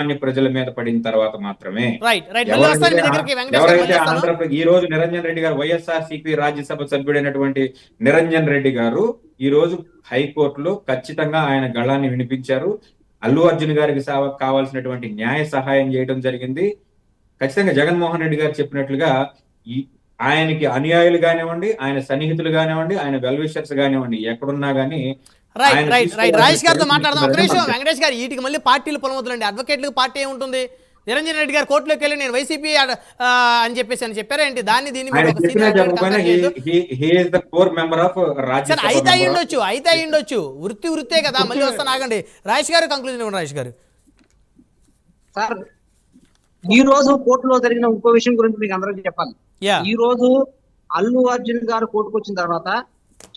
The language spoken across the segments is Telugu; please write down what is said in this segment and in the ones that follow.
అన్ని ప్రజల మీద పడిన తర్వాత మాత్రమే ఎవరైతే. ఆంధ్రప్రదేశ్ ఈ రోజు నిరంజన్ రెడ్డి గారు వైఎస్ఆర్ సిపి రాజ్యసభ సభ్యుడైనటువంటి నిరంజన్ రెడ్డి గారు ఈ రోజు హైకోర్టులో ఖచ్చితంగా ఆయన గళాన్ని వినిపించారు అల్లు అర్జున్ గారికి కావాల్సినటువంటి న్యాయ సహాయం చేయడం జరిగింది ఖచ్చితంగా జగన్మోహన్ రెడ్డి గారు చెప్పినట్లుగా ఆయనకి అనుయాయులు కానివ్వండి ఆయన సన్నిహితులు కానివ్వండి ఆయన వెల్విషర్స్ కానివ్వండి ఎక్కడున్నా గానీ రైట్ రైట్ రైట్ రాజేష్ గారితో మాట్లాడదాం. ఒక నిమిషం. వెంకటేష్ గారు వీటికి మళ్ళీ పార్టీలు పొలమవుతుందండి అడ్వకేట్లకు పార్టీ ఏముంటుంది? నిరంజన్ రెడ్డి గారు కోర్టులోకి వెళ్ళి నేను వైసీపీ అని చెప్పేసి అని చెప్పారా ఏంటి? దాన్ని దీన్ని సరే అయితే of- అయ్యుండొచ్చు అయితే అయ్యుండొచ్చు. వృత్తి వృత్తే కదా మళ్ళీ వస్తాను ఆగండి. రాజేష్ గారు కంక్లూజన్ ఇవ్వండి రాజేష్ గారు. సార్ ఈ రోజు కోర్టులో జరిగిన ఇంకో విషయం గురించి మీకు అందరికీ చెప్పాలి. ఈ రోజు అల్లు అర్జున్ గారు కోర్టుకు వచ్చిన తర్వాత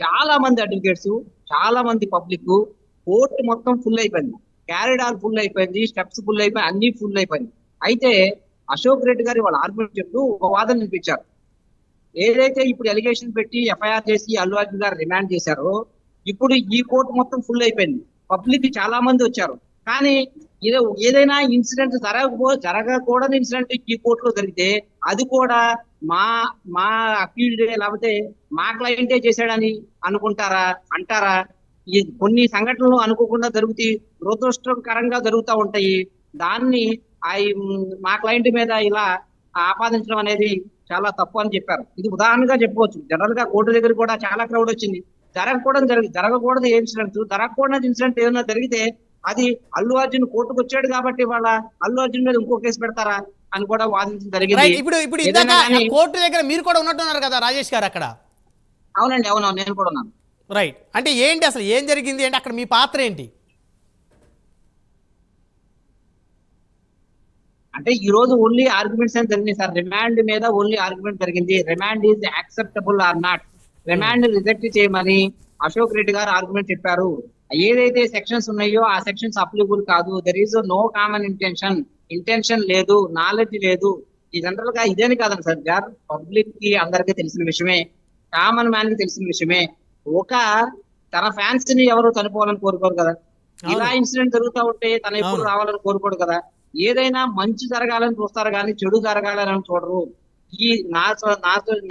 చాలా మంది అడ్వకేట్స్ చాలా మంది పబ్లిక్ కోర్టు మొత్తం ఫుల్ అయిపోయింది. క్యారిడార్ ఫుల్ అయిపోయింది స్టెప్స్ ఫుల్ అయిపోయి అన్ని ఫుల్ అయిపోయింది. అయితే అశోక్ రెడ్డి గారు వాళ్ళ ఆర్గ్యుమెంట్ చెప్తూ ఒక వాదన వినిపించారు. ఏదైతే ఇప్పుడు ఎలిగేషన్ పెట్టి ఎఫ్ఐఆర్ చేసి అల్లు అర్జున్ గారు రిమాండ్ చేశారో ఇప్పుడు ఈ కోర్టు మొత్తం ఫుల్ అయిపోయింది. పబ్లిక్ చాలా మంది వచ్చారు. కానీ ఏదో ఏదైనా ఇన్సిడెంట్ జరగకపో జరగకూడని ఇన్సిడెంట్ ఈ కోర్టులో జరిగితే అది కూడా మా మా అక్యూజ్డ్ లేకపోతే మా క్లయింటే చేశాడని అనుకుంటారా అంటారా? ఈ కొన్ని సంఘటనలు అనుకోకుండా జరుగుతాయి దురదృష్టకరంగా జరుగుతూ ఉంటాయి. దాన్ని ఆ మా క్లయింట్ మీద ఇలా ఆపాదించడం అనేది చాలా తప్పు అని చెప్పారు. ఇది ఉదాహరణగా చెప్పుకోవచ్చు జనరల్గా కోర్టు దగ్గర కూడా చాలా క్రౌడ్ వచ్చింది. జరగకూడదు జరిగి జరగకూడదు ఇన్సిడెంట్ జరగకూడదు ఇన్సిడెంట్ ఏదైనా జరిగితే అది అల్లు అర్జున్ కోర్టుకు వచ్చాడు కాబట్టి వాళ్ళ అల్లు అర్జున్ మీద ఇంకో కేసు పెడతారా అని కూడా వాదించడం జరిగింది. ఇప్పుడు ఇప్పుడు ఇందాక కోర్టు దగ్గర మీరు కూడా ఉన్నట్టున్నారు కదా రాజేష్ గారు అక్కడ. అవునండి అవునవును నేను కూడా ఉన్నాను. రైట్ అంటే ఏంటి అసలు ఏం జరిగింది అంటే అక్కడ మీ పాత్ర ఏంటి? అంటే ఈ రోజు ఓన్లీ ఆర్గ్యుమెంట్స్ అని జరిగింది సార్. రిమాండ్ మీద ఓన్లీ ఆర్గ్యుమెంట్ జరిగింది. Remand is acceptable or not remand reject చేయమని అశోక్ రెడ్డి గారు ఆర్గ్యుమెంట్ చెప్పారు. ఏదైతే సెక్షన్స్ ఉన్నాయో ఆ సెక్షన్స్ అప్లికబుల్ కాదు. There is no common intention intention లేదు నాలెడ్జ్ లేదు. ఈ జనరల్గా ఇదేని కాదండి సార్. గారు పబ్లిక్కి అందరికీ తెలిసిన విషయమే. కామన్ మ్యాన్కి తెలిసిన విషయమే. ఒక తన ఫ్యాన్స్ని ఎవరు చనిపోవాలని కోరుకోరు కదా. ఇలా. ఇన్సిడెంట్ జరుగుతూ ఉంటే తన ఎప్పుడు. రావాలని కోరుకోడు కదా. ఏదైనా మంచి జరగాలని చూస్తారు కానీ చెడు జరగాలని చూడరు. ఈ నా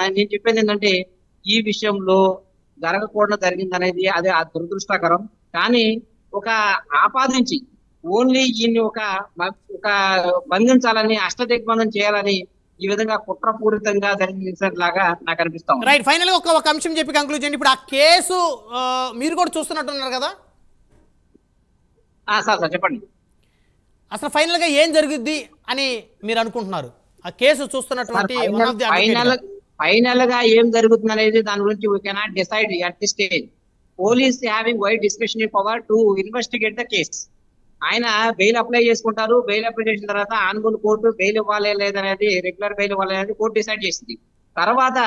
నేను చెప్పేది ఏంటంటే ఈ విషయంలో జరగకూడదు జరిగింది అనేది అది ఆ దురదృష్టకరం. కానీ ఒక ఆపాదించి ఓన్లీ ఈయన్ని ఒక ఒక బంధించాలని అష్టదిగ్బంధం చేయాలని ఈ విధంగా కుట్రపూరితంగా లాగా నాకు అనిపిస్తా ఉంది. రైట్ ఫైనల్గా ఒక ఒక అంశం చెప్పి కంక్లూడ్ చేయండి. ఇప్పుడు ఆ కేసు మీరు కూడా చూస్తున్నట్టున్నారు కదా? ఆ, సార్ సార్ చెప్పండి. అసలు ఫైనల్గా ఏం జరుగుద్ది అని మీరు అనుకుంటున్నారు? ఆ కేసు చూస్తున్నటువంటి ఫైనల్గా. ఫైనల్గా? ఏం జరుగుతుంది అనేది దాని గురించి we cannot decide at the stage police having wide discussion power to investigate the case ఆయన బెయిల్ అప్లై చేసుకుంటారు. బెయిల్ అప్లై చేసిన తర్వాత ఆన్బుల్ కోర్టు బెయిల్ ఇవ్వాలి లేదనేది రెగ్యులర్ బెయిల్ ఇవ్వాలి అనేది కోర్టు డిసైడ్ చేసింది. తర్వాత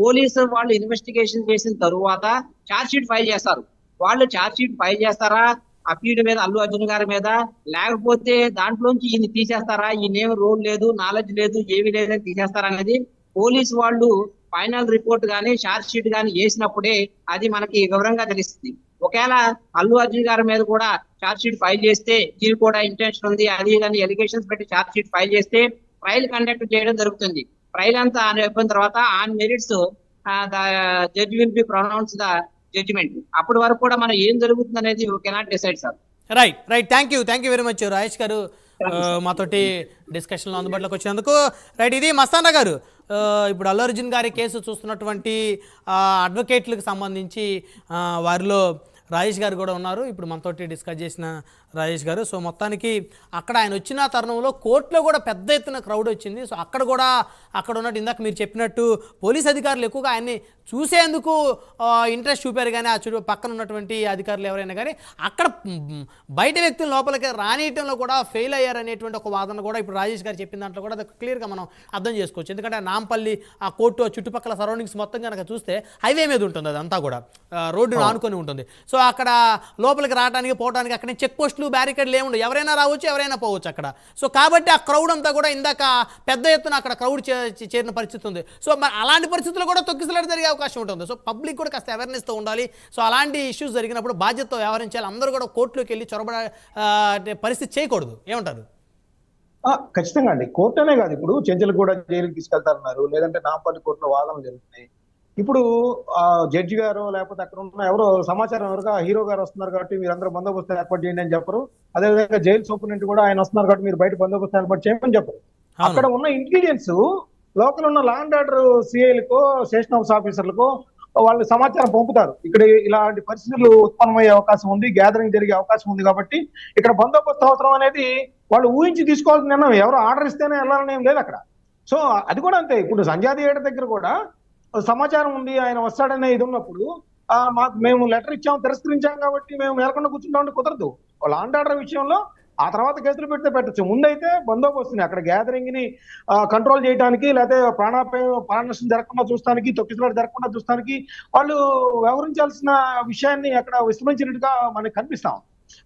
పోలీసు వాళ్ళు ఇన్వెస్టిగేషన్ చేసిన తరువాత ఛార్జ్ షీట్ ఫైల్ చేస్తారు. వాళ్ళు ఛార్జ్ షీట్ ఫైల్ చేస్తారా? అక్యూడ్ మీద అల్లు అర్జున్ గారి మీద లేకపోతే దాంట్లోంచి ఈయన తీసేస్తారా? ఈయనేం రోల్ లేదు నాలెడ్జ్ లేదు ఏమీ లేదని తీసేస్తారా అనేది పోలీస్ వాళ్ళు ఫైనల్ రిపోర్ట్ గానీ షార్ట్ షీట్ గానీ వేసినప్పుడే అది మనకి వివరంగా తెలుస్తుంది. ఒకవేళ అల్లు అర్జున్ గారి మీద కూడా ఛార్జ్ షీట్ ఫైల్ చేస్తే దీని కూడా ఇంటెన్షన్ ఉంది అది కానీ ఎలిగేషన్స్ పెట్టి ఛార్జ్ షీట్ ఫైల్ చేస్తే ట్రయల్ కండక్ట్ చేయడం జరుగుతుంది. ట్రయల్ అంతా అయిపోయిన తర్వాత on merits judge will be pronounce the judgement అప్పటి వరకు కూడా మనం ఏం జరుగుతుంది అనేది cannot decide sir right right thank you thank you very much Rajesh గారు. మాతోటి డిస్కషన్లో అందుబాటులోకి వచ్చినందుకు రైట్ ఇది మస్తానా గారు. ఇప్పుడు అల్లు అర్జున్ గారి కేసు చూస్తున్నటువంటి అడ్వకేట్లకు సంబంధించి వారిలో రాజేష్ గారు కూడా ఉన్నారు. ఇప్పుడు మనతోటి డిస్కస్ చేసిన రాజేష్ గారు. సో మొత్తానికి అక్కడ ఆయన వచ్చిన తరుణంలో కోర్టులో కూడా పెద్ద ఎత్తున క్రౌడ్ వచ్చింది. సో అక్కడ కూడా అక్కడ ఉన్నట్టు ఇందాక మీరు చెప్పినట్టు పోలీస్ అధికారులు ఎక్కువగా ఆయన్ని చూసేందుకు ఇంట్రెస్ట్ చూపారు. కానీ ఆ చుట్టూ పక్కన ఉన్నటువంటి అధికారులు ఎవరైనా కానీ అక్కడ బయట వ్యక్తులు లోపలికి రానియటంలో కూడా ఫెయిల్ అయ్యారనేటువంటి ఒక వాదన కూడా ఇప్పుడు రాజేష్ గారు చెప్పిన దాంట్లో కూడా అది క్లియర్గా మనం అర్థం చేసుకోవచ్చు. ఎందుకంటే నాంపల్లి ఆ కోర్టు ఆ చుట్టుపక్కల సరౌండింగ్స్ మొత్తం కనుక చూస్తే హైవే మీద ఉంటుంది అదంతా కూడా. ఆ, రోడ్డును ఆనుకొని ఉంటుంది. సో అక్కడ లోపలికి రావడానికి పోవడానికి అక్కడ చెక్ పోస్టులు బ్యారికేడ్లు ఏముండవు ఎవరైనా రావచ్చు ఎవరైనా పోవచ్చు అక్కడ. సో కాబట్టి ఆ క్రౌడ్ అంతా కూడా ఇందాక పెద్ద ఎత్తున అక్కడ క్రౌడ్ చేరిన పరిస్థితి ఉంది. సో మరి అలాంటి పరిస్థితులు కూడా తొక్కిసలాడి జరిగే అవకాశం ఉంటుంది. సో పబ్లిక్ కూడా కాస్త అవేర్నెస్తో ఉండాలి. సో అలాంటి ఇష్యూస్ జరిగినప్పుడు బాధ్యతతో వ్యవహరించాలి. అందరూ కూడా కోర్టులోకి వెళ్ళి చొరబడ పరిస్థితి చేయకూడదు. ఏమంటారు? ఖచ్చితంగా అండి. కోర్టు అనే కాదు. ఇప్పుడు చెంచలు కూడా జైలుకి తీసుకెళ్తారన్నారు. లేదంటే నాంపల్లి కోర్టులో వాదనలు జరుగుతున్నాయి. ఇప్పుడు ఆ జడ్జి గారు లేకపోతే అక్కడ ఉన్న ఎవరో సమాచారం ఎవరుగా హీరో గారు వస్తున్నారు కాబట్టి మీరు అందరూ బందోబస్తు ఏర్పాటు చేయండి అని చెప్పరు. అదేవిధంగా జైలు సూపరింటెండెంట్ కూడా ఆయన వస్తున్నారు కాబట్టి మీరు బయట బందోబస్తు ఏర్పాటు చేయమని చెప్పరు. అక్కడ ఉన్న ఇంటెలిజెన్స్ లోకల్ ఉన్న లా అండ్ ఆర్డర్ సిఐలకో స్టేషన్ హౌస్ ఆఫీసర్లకో వాళ్ళు సమాచారం పంపుతారు. ఇక్కడ ఇలాంటి పరిస్థితులు ఉత్పన్నమయ్యే అవకాశం ఉంది గ్యాదరింగ్ జరిగే అవకాశం ఉంది కాబట్టి ఇక్కడ బందోబస్తు అవసరం అనేది వాళ్ళు ఊహించి తీసుకోవాల్సిన నిర్ణయం. ఎవరు ఆర్డర్ ఇస్తేనే వెళ్ళాలని ఏం లేదు అక్కడ. సో అది కూడా అంతే. ఇప్పుడు సంజాది ఏడ దగ్గర కూడా సమాచారం ఉంది ఆయన వస్తాడనే ఇది ఉన్నప్పుడు మాకు మేము లెటర్ ఇచ్చాము తిరస్కరించాం కాబట్టి మేము మేలకుండా కూర్చుంటామంటే కుదరదు. లాండ్ ఆర్డర్ విషయంలో ఆ తర్వాత కేసులు పెడితే పెట్టచ్చు. ముందైతే బందోబస్తుని అక్కడ గ్యాదరింగ్ని కంట్రోల్ చేయడానికి లేకపోతే ప్రాణాపాయం ప్రాణనష్టం జరగకుండా చూస్తానికి తొక్కిసలాడు జరగకుండా చూస్తానికి వాళ్ళు వ్యవహరించాల్సిన విషయాన్ని అక్కడ విస్మరించినట్టుగా మనకి కనిపిస్తాం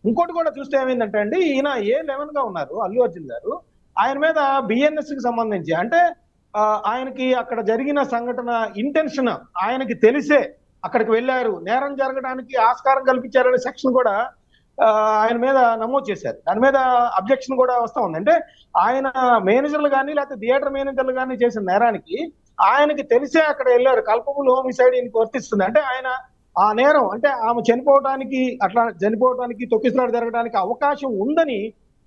ఇంకోటి కూడా చూస్తే ఏమైందంటే అండి ఈయన ఏ లెవెన్గా ఉన్నారు అల్లు అర్జున్ గారు ఆయన మీద బిఎన్ఎస్కి సంబంధించి. అంటే ఆయనకి అక్కడ జరిగిన సంఘటన ఇంటెన్షన్ ఆయనకి తెలిసే అక్కడికి వెళ్ళారు. నేరం జరగడానికి ఆస్కారం కల్పించారనే సెక్షన్ కూడా ఆయన మీద నమోదు చేశారు. దాని మీద అబ్జెక్షన్ కూడా వస్తూ ఉంది. అంటే ఆయన మేనేజర్లు కానీ లేకపోతే థియేటర్ మేనేజర్లు కానీ చేసిన నేరానికి ఆయనకి తెలిసే అక్కడ వెళ్ళారు. కల్పములు హోమిసైడ్ ఈయనకి వర్తిస్తుంది. అంటే ఆయన ఆ నేరం అంటే ఆమె చనిపోవడానికి అట్లా చనిపోవడానికి తొక్కిసలాడు జరగడానికి అవకాశం ఉందని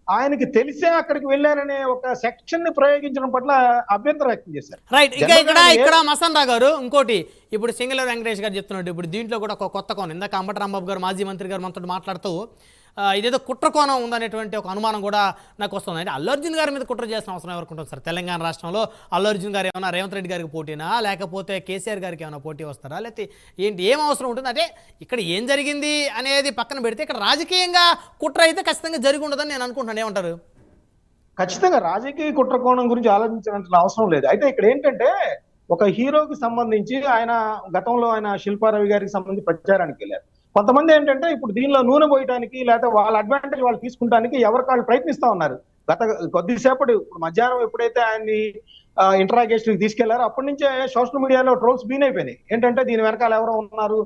ఆయనకి తెలిసే అక్కడికి వెళ్ళారనే ఒక సెక్షన్ని ప్రయోగించడం పట్ల అభ్యంతరం వ్యక్తం చేశారు. రైట్ ఇంకా ఇక్కడ ఇక్కడ మసన్ గారు ఇంకోటి ఇప్పుడు సింగల వెంకటేష్ గారు చెప్తున్నాడు ఇప్పుడు దీంట్లో కూడా ఒక కొత్త కోణం. ఇందాక అంబటి రాంబాబు గారు మాజీ మంత్రి గారు మనతో మాట్లాడుతూ ఇదేదో కుట్ర కోణం ఉందనేటువంటి ఒక అనుమానం కూడా నాకు వస్తుంది. అంటే అర్జున్ గారి మీద కుట్ర చేసిన అవసరం ఎవరికి ఉంటుంది సార్? తెలంగాణ రాష్ట్రంలో అల్లు అర్జున్ గారు ఏమైనా రేవంత్ రెడ్డి గారికి పోటీనా? లేకపోతే కేసీఆర్ గారికి ఏమైనా పోటీ వస్తారా? లేకపోతే ఏంటి ఏం అవసరం ఉంటుంది? అంటే ఇక్కడ ఏం జరిగింది అనేది పక్కన పెడితే ఇక్కడ రాజకీయంగా కుట్ర అయితే ఖచ్చితంగా జరిగి ఉండదని నేను అనుకుంటున్నాను. ఏమంటారు? ఖచ్చితంగా రాజకీయ కుట్ర కోణం గురించి ఆలోచించాల్సిన అవసరం లేదు. అయితే ఇక్కడ ఏంటంటే ఒక హీరోకి సంబంధించి ఆయన గతంలో ఆయన శిల్పారవి గారికి సంబంధించి ప్రచారానికి వెళ్ళారు. కొంతమంది ఏంటంటే ఇప్పుడు దీనిలో నూనె పోయడానికి లేకపోతే వాళ్ళ అడ్వాంటేజ్ వాళ్ళు తీసుకుంటానికి ఎవరికి వాళ్ళు ప్రయత్నిస్తా ఉన్నారు. గత కొద్దిసేపటి ఇప్పుడు మధ్యాహ్నం ఎప్పుడైతే ఆయన్ని ఇంటరాగేషన్ తీసుకెళ్ళారో అప్పటి నుంచే సోషల్ మీడియాలో ట్రోల్స్ బీన్ అయిపోయినాయి. ఏంటంటే దీని వెనకాల ఎవరో ఉన్నారు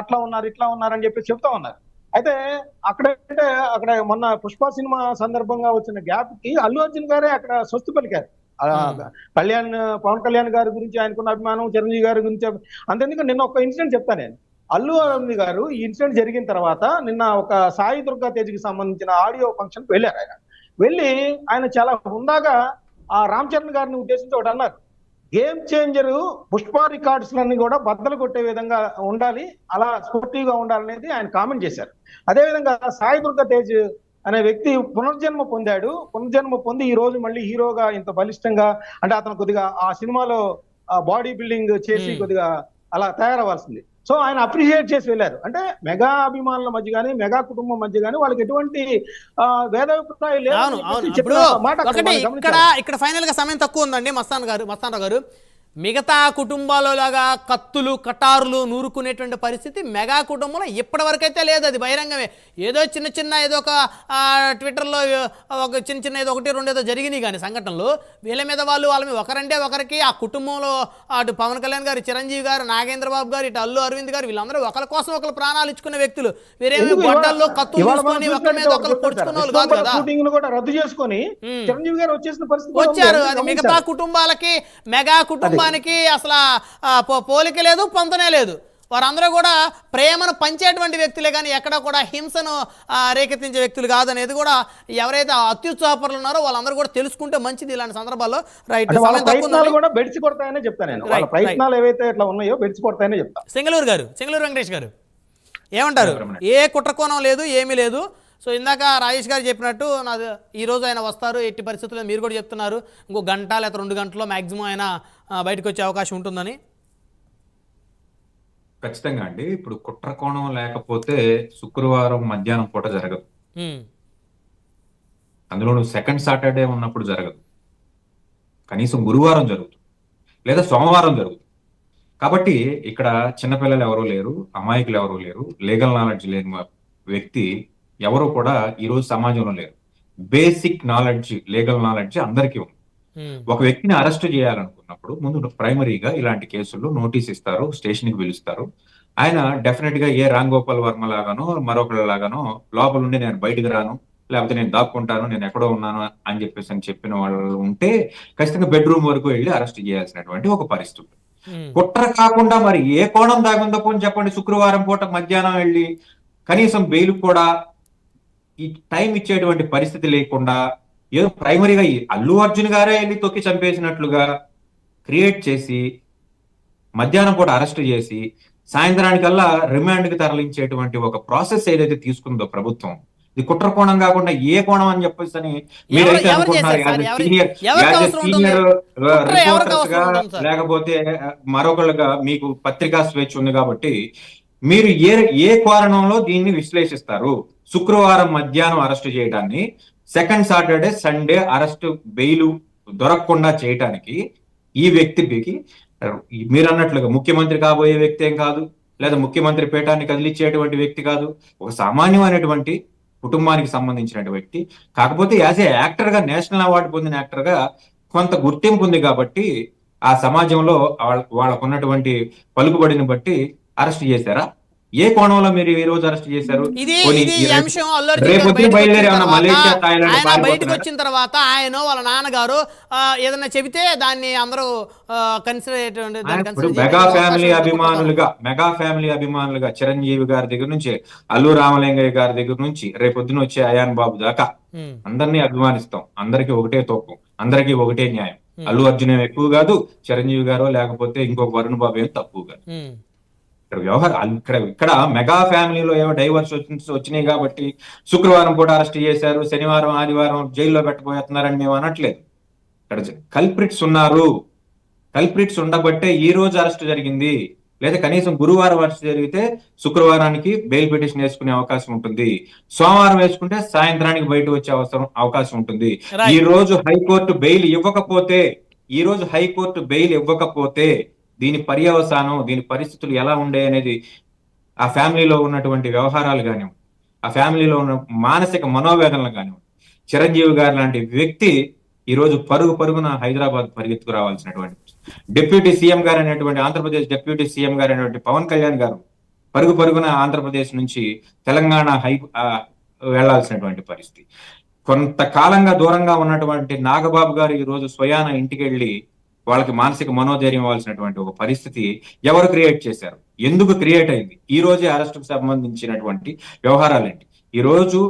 అట్లా ఉన్నారు ఇట్లా ఉన్నారు అని చెప్పి చెప్తా ఉన్నారు. అయితే అక్కడంటే అక్కడ మొన్న పుష్ప సినిమా సందర్భంగా వచ్చిన గ్యాప్కి అల్లు అర్జున్ గారే అక్కడ స్వస్తి పలికారు. కళ్యాణ్ పవన్ కళ్యాణ్ గారి గురించి ఆయనకున్న అభిమానం చిరంజీవి గారి గురించి అంతెందుకు నిన్న ఒక ఇన్సిడెంట్ చెప్తాను నేను. అల్లు అరవింద్ గారు ఈ ఇన్సిడెంట్ జరిగిన తర్వాత నిన్న ఒక సాయి దుర్గా తేజ్కి సంబంధించిన ఆడియో ఫంక్షన్ వెళ్ళారు ఆయన. వెళ్ళి ఆయన చాలా హుందాగా ఆ రామ్ చరణ్ గారిని ఉద్దేశించి ఒకటి అన్నారు. గేమ్ చేంజర్ పుష్ప రికార్డ్స్ లన్నీ కూడా బద్దలు కొట్టే విధంగా ఉండాలి అలా స్పోర్టివ్గా ఉండాలనేది ఆయన కామెంట్ చేశారు. అదేవిధంగా సాయి దుర్గా తేజ్ అనే వ్యక్తి పునర్జన్మ పొందాడు. పునర్జన్మ పొంది ఈ రోజు మళ్ళీ హీరోగా ఇంత బలిష్టంగా అంటే అతను కొద్దిగా ఆ సినిమాలో బాడీ బిల్డింగ్ చేసి. కొద్దిగా అలా తయారవ్వాల్సింది. సో ఆయన అప్రిషియేట్ చేసి వెళ్ళారు. అంటే మెగా అభిమానుల మధ్య కానీ మెగా కుటుంబం మధ్య కానీ వాళ్ళకి ఎటువంటి ఒకటి మనం ఇక్కడ. ఇక్కడ ఫైనల్గా సమయం తక్కువ ఉందండి మస్తాన్ గారు మస్తాన్ గారు. మిగతా కుటుంబాల్లో లాగా కత్తులు కటారులు నూరుకునేటువంటి పరిస్థితి మెగా కుటుంబంలో ఇప్పటి వరకైతే లేదు. అది బహిరంగమే. ఏదో చిన్న చిన్న ఏదో ఒక ట్విట్టర్లో ఒక చిన్న చిన్న ఏదో ఒకటి రెండు ఏదో జరిగినాయి కానీ సంఘటనలు. వీళ్ళ మీద వాళ్ళు వాళ్ళ మీద ఒకరంటే ఒకరికి ఆ కుటుంబంలో అటు పవన్ కళ్యాణ్ గారు చిరంజీవి గారు నాగేంద్ర బాబు గారు ఇటు అల్లు అరవింద్ గారు వీళ్ళందరూ ఒకరి కోసం ఒకరు ప్రాణాలు ఇచ్చుకున్న వ్యక్తులు. వేరేమి ఇవాళ- గొడ్డల్లో కత్తులు తీసుకొని ఒకరి మీద ఒకరు పొడుచుకున్న వాళ్ళు కాదు. కదా రద్దు చేసుకొని. చిరంజీవి గారు వచ్చేసిన పరిస్థితి. వచ్చారు. అది మిగతా. కుటుంబాలకి మెగా కుటుంబానికి అసలు పోలిక లేదు పొంతనే లేదు. వారందరూ కూడా ప్రేమను పంచేటువంటి వ్యక్తులే కానీ ఎక్కడ కూడా హింసను ఆ, రేకెత్తించే వ్యక్తులు కాదనేది కూడా ఎవరైతే అత్యుత్సాహపరులు ఉన్నారో వాళ్ళందరూ కూడా తెలుసుకుంటే మంచిది ఇలాంటి సందర్భాల్లో. రైట్. కూడా బెడిచి కొడతాయనే చెప్తాను నేను. ప్రయత్నాలు ఏవైతే ఇట్లా ఉన్నాయో బెడిచి కొడతాయనే చెప్తా సింగళూరు గారు సింగళూరు వెంకటేష్ గారు. ఏమంటారు? ఏ కుట్రకోణం లేదు ఏమీ లేదు. సో ఇందాక రాజేష్ గారు చెప్పినట్టు నాది ఈ రోజు ఆయన వస్తారు ఎట్టి పరిస్థితుల్లో మీరు కూడా చెప్తున్నారు. ఇంకో గంట లేదా రెండు గంటల్లో మాక్సిమం ఆయన బయటకు వచ్చే అవకాశం ఉంటుందని. ఖచ్చితంగా అండి. ఇప్పుడు కుట్ర కోణం లేకపోతే శుక్రవారం మధ్యాహ్నం పూట జరగదు. ఉమ్, అందులోనూ సెకండ్ సాటర్డే ఉన్నప్పుడు జరగదు. కనీసం గురువారం జరుగుతుంది. లేదా సోమవారం జరుగుతుంది. కాబట్టి ఇక్కడ చిన్నపిల్లలు ఎవరూ లేరు అమాయకులు ఎవరూ లేరు లీగల్ నాలెడ్జ్ లేని వ్యక్తి ఎవరు కూడా ఈ రోజు సమాజంలో లేరు. బేసిక్ నాలెడ్జ్ లీగల్ నాలెడ్జ్ అందరికీ ఉంది. ఒక వ్యక్తిని అరెస్ట్ చేయాలనుకున్నప్పుడు ముందు ప్రైమరీగా ఇలాంటి కేసుల్లో నోటీస్ ఇస్తారు స్టేషన్కి పిలుస్తారు. ఆయన డెఫినెట్గా ఏ రామ్ గోపాల్ వర్మ లాగానో మరొకరి లాగానో లోపల ఉండి నేను బయటకు రాను లేకపోతే నేను దాక్కుంటాను నేను ఎక్కడో ఉన్నాను అని చెప్పేసి అని చెప్పిన వాళ్ళు ఉంటే ఖచ్చితంగా బెడ్రూమ్ వరకు వెళ్ళి అరెస్ట్ చేయాల్సినటువంటి ఒక పరిస్థితి. కుట్ర కాకుండా మరి ఏ కోణం దాగుందో చెప్పండి. శుక్రవారం పూట మధ్యాహ్నం వెళ్ళి కనీసం బెయిల్ కూడా ఈ టైం ఇచ్చేటువంటి పరిస్థితి లేకుండా ఏదో ప్రైమరీగా అల్లు అర్జున్ గారే వెళ్ళి తొక్కి చంపేసినట్లుగా క్రియేట్ చేసి మధ్యాహ్నం పూట అరెస్ట్ చేసి సాయంత్రానికల్లా రిమాండ్కి తరలించేటువంటి ఒక ప్రాసెస్ ఏదైతే తీసుకుందో ప్రభుత్వం ఇది కుట్ర కోణం కాకుండా ఏ కోణం అని చెప్పేసి అని మీరైతే అనుకుంటున్నారు సీనియర్? సీనియర్ రిపోర్టర్స్గా? లేకపోతే మరొకళ్ళుగా మీకు పత్రికా స్వేచ్ఛ ఉంది కాబట్టి మీరు ఏ ఏ కారణంలో దీన్ని విశ్లేషిస్తారు శుక్రవారం మధ్యాహ్నం అరెస్ట్ చేయడాన్ని second Saturday Sunday arrest bail దొరకకుండా చేయటానికి ఈ వ్యక్తికి మీరు అన్నట్లుగా ముఖ్యమంత్రి కాబోయే వ్యక్తి ఏం కాదు లేదా ముఖ్యమంత్రి పీఠాన్ని కదిలిచ్చేటువంటి వ్యక్తి కాదు ఒక సామాన్యమైనటువంటి కుటుంబానికి సంబంధించిన వ్యక్తి. కాకపోతే యాజ్ ఏ యాక్టర్గా నేషనల్ అవార్డు పొందిన యాక్టర్గా కొంత గుర్తింపు ఉంది కాబట్టి ఆ సమాజంలో వాళ్ళ- వాళ్ళకు ఉన్నటువంటి పలుకుబడిని బట్టి అరెస్ట్ చేశారా? ఏ కోణంలో మీరు ఈ రోజు అరెస్ట్ చేశారు? బయటకు వచ్చిన తర్వాత ఆయన బయటకు పారిపోతున్నారా? వచ్చిన తర్వాత ఆయన వాళ్ళ నాన్నగారు ఏదైనా చెబితే దాన్ని అందరూ కన్సిడర్ మెగా ఫ్యామిలీ అభిమానులుగా మెగా ఫ్యామిలీ అభిమానులుగా చిరంజీవి గారి దగ్గర నుంచి అల్లు రామలింగయ్య గారి దగ్గర నుంచి రేపొద్దున వచ్చే అయాన్ బాబు దాకా అందరినీ అభిమానిస్తాం. అందరికీ ఒకటే తోపం అందరికీ ఒకటే న్యాయం. అల్లు అర్జున్ ఎక్కువ కాదు చిరంజీవి గారు లేకపోతే ఇంకొక వరుణ్ బాబు ఏం తక్కువ కాదు. ఇక్కడ వ్యవహారం ఇక్కడ ఇక్కడ మెగా ఫ్యామిలీలో ఏవో డైవర్స్ వచ్చినాయి కాబట్టి శుక్రవారం కూడా అరెస్ట్ చేశారు శనివారం ఆదివారం జైల్లో పెట్టబోతున్నారని మేము అనట్లేదు. ఇక్కడ కల్ప్రిట్స్ ఉన్నారు. కల్ప్రిట్స్ ఉండబట్టే ఈ రోజు అరెస్ట్ జరిగింది. లేదా కనీసం గురువారం అరెస్ట్ జరిగితే శుక్రవారానికి బెయిల్ పిటిషన్ వేసుకునే అవకాశం ఉంటుంది. సోమవారం వేసుకుంటే సాయంత్రానికి బయట వచ్చే అవసరం అవకాశం ఉంటుంది. ఈ రోజు హైకోర్టు బెయిల్ ఇవ్వకపోతే ఈ రోజు హైకోర్టు బెయిల్ ఇవ్వకపోతే దీని పర్యవసానం దీని పరిస్థితులు ఎలా ఉండే అనేది ఆ ఫ్యామిలీలో ఉన్నటువంటి వ్యవహారాలు కానివ్వండి ఆ ఫ్యామిలీలో ఉన్న మానసిక మనోవేదనలు కానివ్వండి చిరంజీవి గారు లాంటి వ్యక్తి ఈ రోజు పరుగు పరుగున హైదరాబాద్ పరిగెత్తుకు రావాల్సినటువంటి డిప్యూటీ సీఎం గారు అనేటువంటి ఆంధ్రప్రదేశ్ డిప్యూటీ సీఎం గారు అనేటువంటి పవన్ కళ్యాణ్ గారు పరుగు పరుగున ఆంధ్రప్రదేశ్ నుంచి తెలంగాణ హై ఆ, వెళ్ళాల్సినటువంటి పరిస్థితి. కొంతకాలంగా దూరంగా ఉన్నటువంటి నాగబాబు గారు ఈ రోజు స్వయాన ఇంటికి వెళ్ళి వాళ్ళకి మానసిక మనోధైర్యం ఇవ్వాల్సినటువంటి ఒక పరిస్థితి ఎవరు క్రియేట్ చేశారు? ఎందుకు క్రియేట్ అయింది? ఈ రోజే అరెస్టుకు సంబంధించినటువంటి వ్యవహారాలేంటి ఈ రోజు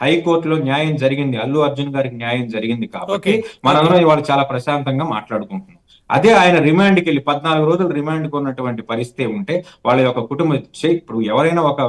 హైకోర్టులో న్యాయం జరిగింది. అల్లు అర్జున్ గారికి న్యాయం జరిగింది కాబట్టి. మనందరం ఇవాళ చాలా ప్రశాంతంగా మాట్లాడుకుంటున్నాం. అదే ఆయన రిమాండ్కి వెళ్ళి పద్నాలుగు రోజులు రిమాండ్కి ఉన్నటువంటి పరిస్థితి ఉంటే వాళ్ళ యొక్క కుటుంబ ఇప్పుడు ఎవరైనా ఒక